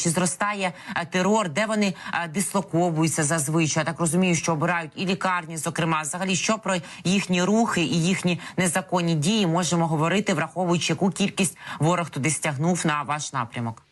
Чи зростає е, терор, де вони е, дислоковуються зазвичай? Я так розумію, що обирають і лікарні, зокрема, взагалі, що про їхні рухи і їхні незаконні дії можемо говорити, враховуючи яку кількість ворог туди стягнув на ваш напрямок?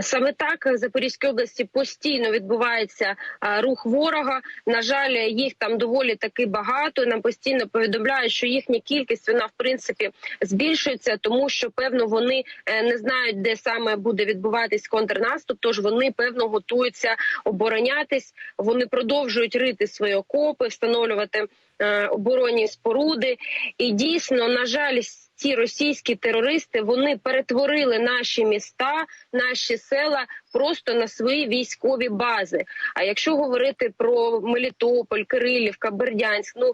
Саме так в Запорізькій області постійно відбувається рух ворога. На жаль, їх там доволі таки багато. Нам постійно повідомляють, що їхня кількість вона в принципі збільшується, тому що певно вони е, не знають, де саме буде відбуватись контрнаступ. Тож вони певно готуються оборонятись. Вони продовжують рити свої окопи, встановлювати е, оборонні споруди. І дійсно, на жаль, ці російські терористи вони перетворили наші міста, наші села просто на свої військові бази. А якщо говорити про Мелітополь, Кирилівка, Бердянськ, ну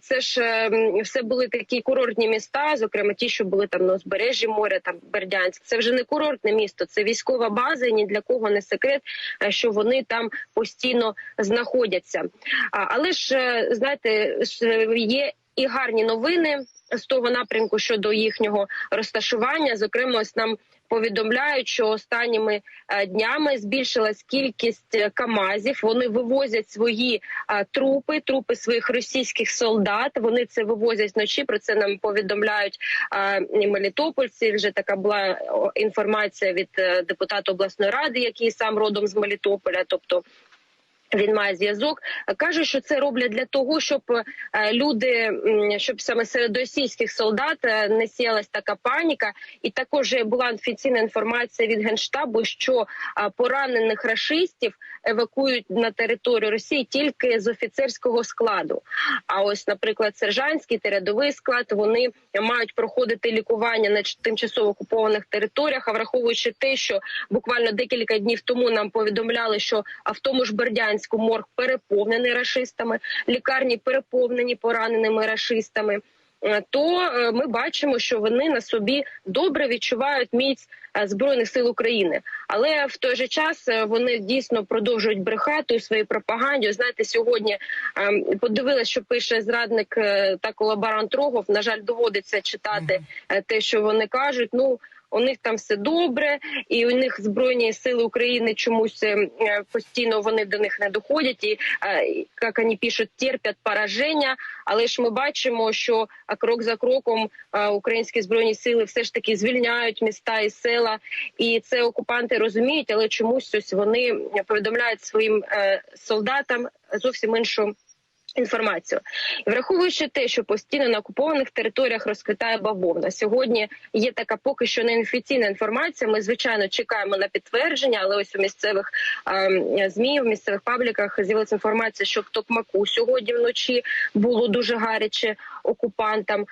це ж ем, все були такі курортні міста, зокрема ті, що були там на узбережжі моря, там Бердянськ. Це вже не курортне місто, це військова база. і Ні для кого не секрет, е, що вони там постійно знаходяться. Але ж е, знаєте, є і гарні новини з того напрямку щодо їхнього розташування. Зокрема, ось нам повідомляють, що останніми е, днями збільшилась кількість е, камазів. Вони вивозять свої е, трупи, трупи своїх російських солдат. Вони це вивозять вночі. Про це нам повідомляють Мелітопольці. Вже така була інформація від депутата обласної ради, який сам родом з Мелітополя, тобто. Він має зв'язок. каже, що це роблять для того, щоб е, люди, щоб саме серед російських солдат е, не сіялась така паніка, і також була офіційна інформація від генштабу, що е, поранених рашистів евакують на територію Росії тільки з офіцерського складу. А ось, наприклад, сержантський та рядовий склад вони мають проходити лікування на тимчасово окупованих територіях. А враховуючи те, що буквально декілька днів тому нам повідомляли, що а в тому ж Бердянську морг переповнений рашистами, лікарні переповнені пораненими рашистами. е, То е, ми бачимо, що вони на собі добре відчувають міць е, збройних сил України, але в той же час вони дійсно продовжують брехати у своїй пропаганді. Знаєте, сьогодні подивилась, що пише зрадник та колаборант Рогов. На жаль, доводиться читати те, що вони кажуть. Ну у них там все добре, і у них збройні сили України чомусь е, постійно вони до них не доходять. І е, як вони пишуть, терпять пораження. Але ж ми бачимо, що а, крок за кроком е, українські збройні сили все ж таки звільняють міста і села, і це окупанти розуміють, але чомусь ось вони повідомляють своїм е, солдатам зовсім іншу. Інформацію враховуючи те, що постійно на окупованих територіях розквітає бавовна. Сьогодні є така поки що неофіційна інформація. Ми звичайно чекаємо на підтвердження, але ось у місцевих е змі, в місцевих пабліках з'явилася інформація, що в Токмаку сьогодні вночі було дуже гаряче окупантам.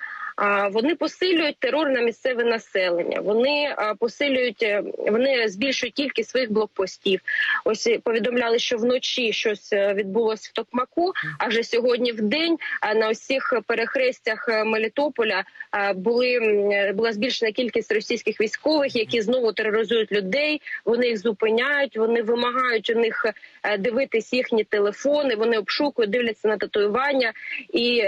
Вони посилюють терор на місцеве населення. Вони посилюють, е, вони збільшують кількість своїх блокпостів. Ось повідомляли, що вночі щось е, відбулось в Токмаку. А вже сьогодні в день на усіх перехрестях е, Мелітополя були була збільшена кількість російських військових, які знову тероризують людей. Вони їх зупиняють, вони вимагають у них дивитись їхні телефони. Вони обшукують, дивляться на татуювання, і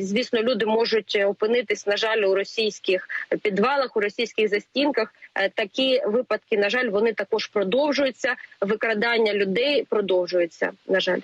звісно, люди можуть опинитись, на жаль, у російських підвалах, у російських застінках. Е, Такі випадки, на жаль, вони також продовжуються. Викрадання людей продовжується. На жаль.